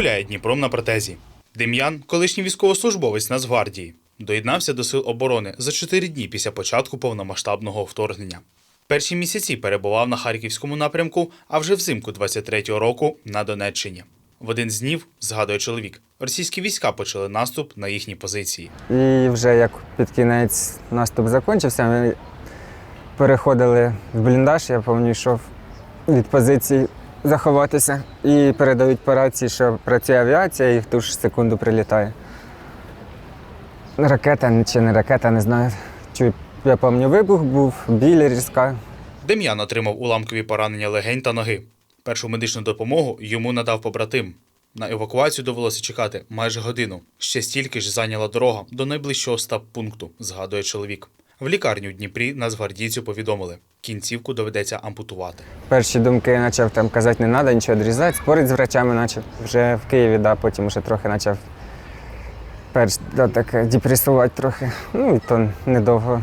Гуляє Дніпром на протезі. Дем'ян, колишній військовослужбовець Нацгвардії, доєднався до сил оборони за чотири дні після початку повномасштабного вторгнення. Перші місяці перебував на харківському напрямку, а вже взимку 23-го року на Донеччині. В один з днів, згадує чоловік, російські війська почали наступ на їхні позиції. І вже як під кінець наступ закінчився, ми переходили в бліндаж, я пам'ятаю, йшов від позиції заховатися і передають по рації, що працює авіація і в ту ж секунду прилітає. Ракета чи не ракета, не знаю. Чую, я пам'ятаю, вибух був, біль різка. Дем'ян отримав уламкові поранення легень та ноги. Першу медичну допомогу йому надав побратим. На евакуацію довелося чекати майже годину. Ще стільки ж зайняла дорога до найближчого стаб-пункту, згадує чоловік. В лікарню в Дніпрі нацгвардійцю повідомили, кінцівку доведеться ампутувати. Перші думки почав там казати, не треба нічого відрізати. Спорить з врачами почав. Вже в Києві, да, потім вже трохи почав перш да, так, депресувати трохи. Ну і то недовго.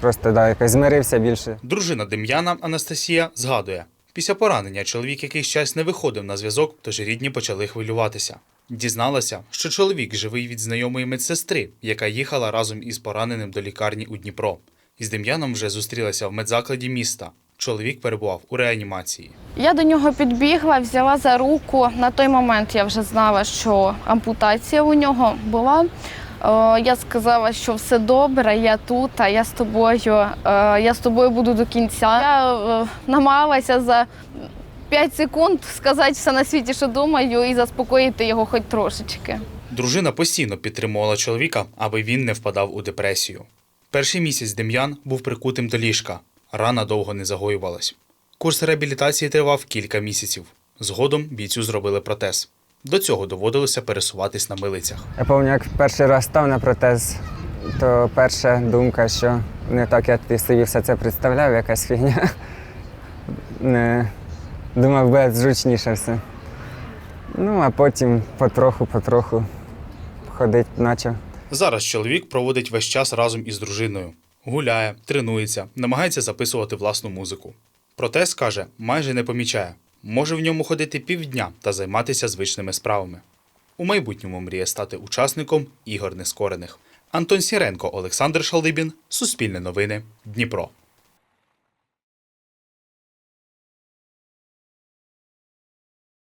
Просто да, якось змирився більше. Дружина Дем'яна Анастасія згадує, після поранення чоловік якийсь час не виходив на зв'язок, тож рідні почали хвилюватися. Дізналася, що чоловік живий від знайомої медсестри, яка їхала разом із пораненим до лікарні у Дніпро. Із Дем'яном вже зустрілася в медзакладі міста. Чоловік перебував у реанімації. Я до нього підбігла, взяла за руку. На той момент я вже знала, що ампутація у нього була. Е, Я сказала, що все добре, я тут, а я з тобою, е, я з тобою буду до кінця. Я е, намагалася за 5 секунд сказати все на світі, що думаю, і заспокоїти його хоч трошечки. Дружина постійно підтримувала чоловіка, аби він не впадав у депресію. Перший місяць Дем'ян був прикутим до ліжка. Рана довго не загоювалась. Курс реабілітації тривав кілька місяців. Згодом бійцю зробили протез. До цього доводилося пересуватись на милицях. Я пам'ятаю, як перший раз став на протез, то перша думка, що не так я ти собі все це представляв, якась фігня. Не, думав, буде зручніше все. Ну, а потім потроху, потроху ходити почав. Зараз чоловік проводить весь час разом із дружиною. Гуляє, тренується, намагається записувати власну музику. Протез каже, майже не помічає. Може в ньому ходити півдня та займатися звичними справами. У майбутньому мріє стати учасником ігор нескорених. Антон Сіренко, Олександр Шалдибін, Суспільне новини, Дніпро.